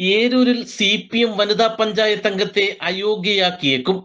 ഏരൂരിൽ C P M വനിതാ പഞ്ചായത്ത് അംഗത്തെ അയോഗ്യയാക്കിയേക്കും.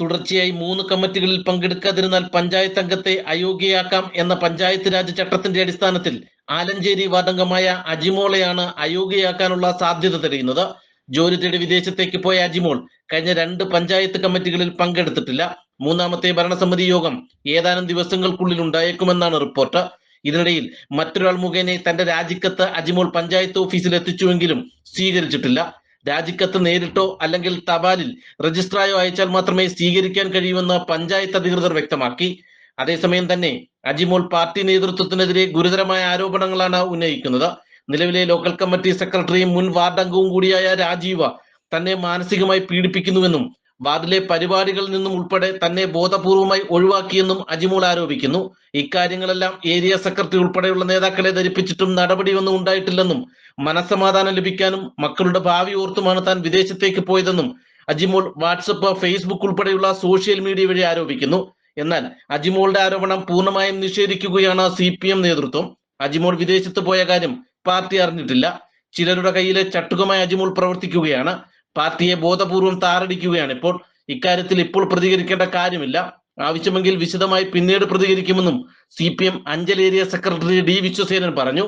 തുടർച്ചയായി മൂന്ന് കമ്മിറ്റികളിൽ പങ്കെടുക്കാതിരുന്നാൽ പഞ്ചായത്ത് അംഗത്തെ അയോഗ്യയാക്കാം എന്ന പഞ്ചായത്ത് രാജ് ചട്ടത്തിന്റെ അടിസ്ഥാനത്തിൽ ആലഞ്ചേരി വാർഡംഗമായ അജിമോളെയാണ് അയോഗ്യയാക്കാനുള്ള സാധ്യത തെളിയുന്നത്. ജോലി തേടി വിദേശത്തേക്ക് പോയ അജിമോൾ കഴിഞ്ഞ രണ്ട് പഞ്ചായത്ത് കമ്മിറ്റികളിൽ പങ്കെടുത്തിട്ടില്ല. മൂന്നാമത്തെ ഭരണസമിതി യോഗം ഏതാനും ദിവസങ്ങൾക്കുള്ളിൽ ഉണ്ടായേക്കുമെന്നാണ് റിപ്പോർട്ട്. ഇതിനിടയിൽ മറ്റൊരാൾ മുഖേന തന്റെ രാജിക്കത്ത് അജിമോൾ പഞ്ചായത്ത് ഓഫീസിൽ എത്തിച്ചുവെങ്കിലും സ്വീകരിച്ചിട്ടില്ല. രാജിക്കത്ത് നേരിട്ടോ അല്ലെങ്കിൽ തപാലിൽ രജിസ്ട്രായോ അയച്ചാൽ മാത്രമേ സ്വീകരിക്കാൻ കഴിയൂവെന്ന് പഞ്ചായത്ത് അധികൃതർ വ്യക്തമാക്കി. അതേസമയം തന്നെ അജിമോൾ പാർട്ടി നേതൃത്വത്തിനെതിരെ ഗുരുതരമായ ആരോപണങ്ങളാണ് ഉന്നയിക്കുന്നത്. നിലവിലെ ലോക്കൽ കമ്മിറ്റി സെക്രട്ടറിയും മുൻ വാർഡ് അംഗവും കൂടിയായ രാജീവ തന്നെ മാനസികമായി പീഡിപ്പിക്കുന്നുവെന്നും വാർഡിലെ പരിപാടികളിൽ നിന്നും ഉൾപ്പെടെ തന്നെ ബോധപൂർവമായി ഒഴിവാക്കിയെന്നും അജിമോൾ ആരോപിക്കുന്നു. ഇക്കാര്യങ്ങളെല്ലാം ഏരിയ സെക്രട്ടറി ഉൾപ്പെടെയുള്ള നേതാക്കളെ ധരിപ്പിച്ചിട്ടും നടപടിയൊന്നും ഉണ്ടായിട്ടില്ലെന്നും മനസ്സമാധാനം ലഭിക്കാനും മക്കളുടെ ഭാവി ഓർത്തുമാണ് താൻ വിദേശത്തേക്ക് പോയതെന്നും അജിമോൾ വാട്സപ്പ് ഫേസ്ബുക്ക് ഉൾപ്പെടെയുള്ള സോഷ്യൽ മീഡിയ വഴി ആരോപിക്കുന്നു. എന്നാൽ അജിമോളുടെ ആരോപണം പൂർണമായും നിഷേധിക്കുകയാണ് സി നേതൃത്വം. അജിമോൾ വിദേശത്ത് പോയ കാര്യം പാർട്ടി അറിഞ്ഞിട്ടില്ല. ചിലരുടെ കയ്യിലെ ചട്ടുകമായി അജിമോൾ പ്രവർത്തിക്കുകയാണ്. പാർട്ടിയെ ബോധപൂർവം താറടിക്കുകയാണ്. ഇപ്പോൾ ഇക്കാര്യത്തിൽ ഇപ്പോൾ പ്രതികരിക്കേണ്ട കാര്യമില്ല. ആവശ്യമെങ്കിൽ വിശദമായി പിന്നീട് പ്രതികരിക്കുമെന്നും C P M Anchal area secretary D Viswasenan പറഞ്ഞു.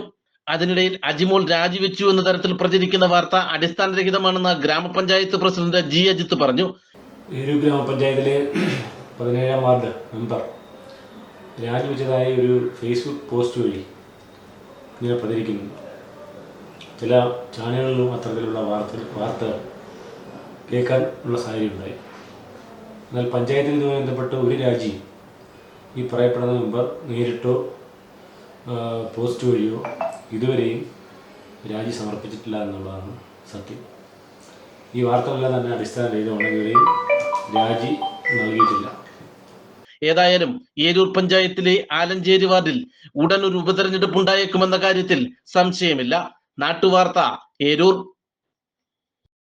അതിനിടയിൽ അജിമോൾ രാജിവെച്ചു എന്ന തരത്തിൽ പ്രചരിക്കുന്ന വാർത്ത അടിസ്ഥാനരഹിതമാണെന്ന് ഗ്രാമപഞ്ചായത്ത് പ്രസിഡന്റ് ജി അജിത്ത് പറഞ്ഞു. ഗ്രാമപഞ്ചായത്തിലെ പതിനേഴാം വാർഡ് മെമ്പർ രാജിവെച്ചതായി ഒരു ഫേസ്ബുക്ക് പോസ്റ്റ് വഴി ഇങ്ങനെ പ്രചരിക്കുന്നു ചില ചാനലുകളിലും അത്തരത്തിലുള്ള വാർത്ത വാർത്തകൾ കേൾക്കാൻ ഉള്ള സാഹചര്യം ഉണ്ടായി എന്നാൽ പഞ്ചായത്തിൽ ഇതുമായി ബന്ധപ്പെട്ട് ഒരു രാജിയും ഈ പറയപ്പെടുന്ന മെമ്പർ നേരിട്ടോ പോസ്റ്റ് വഴിയോ ഇതുവരെയും രാജി സമർപ്പിച്ചിട്ടില്ല എന്നുള്ളതാണ് സത്യം. ഈ വാർത്തകളെല്ലാം തന്നെ അടിസ്ഥാനരഹിതമാണ് ഇതുവരെയും രാജി നൽകിയിട്ടില്ല. ഏതായാലും ഏരൂർ പഞ്ചായത്തിലെ ആലഞ്ചേരി വാർഡിൽ ഉടൻ ഒരു ഉപതെരഞ്ഞെടുപ്പ് ഉണ്ടായേക്കുമെന്ന കാര്യത്തിൽ സംശയമില്ല. നാട്ടുവാർത്ത ഏരൂർ.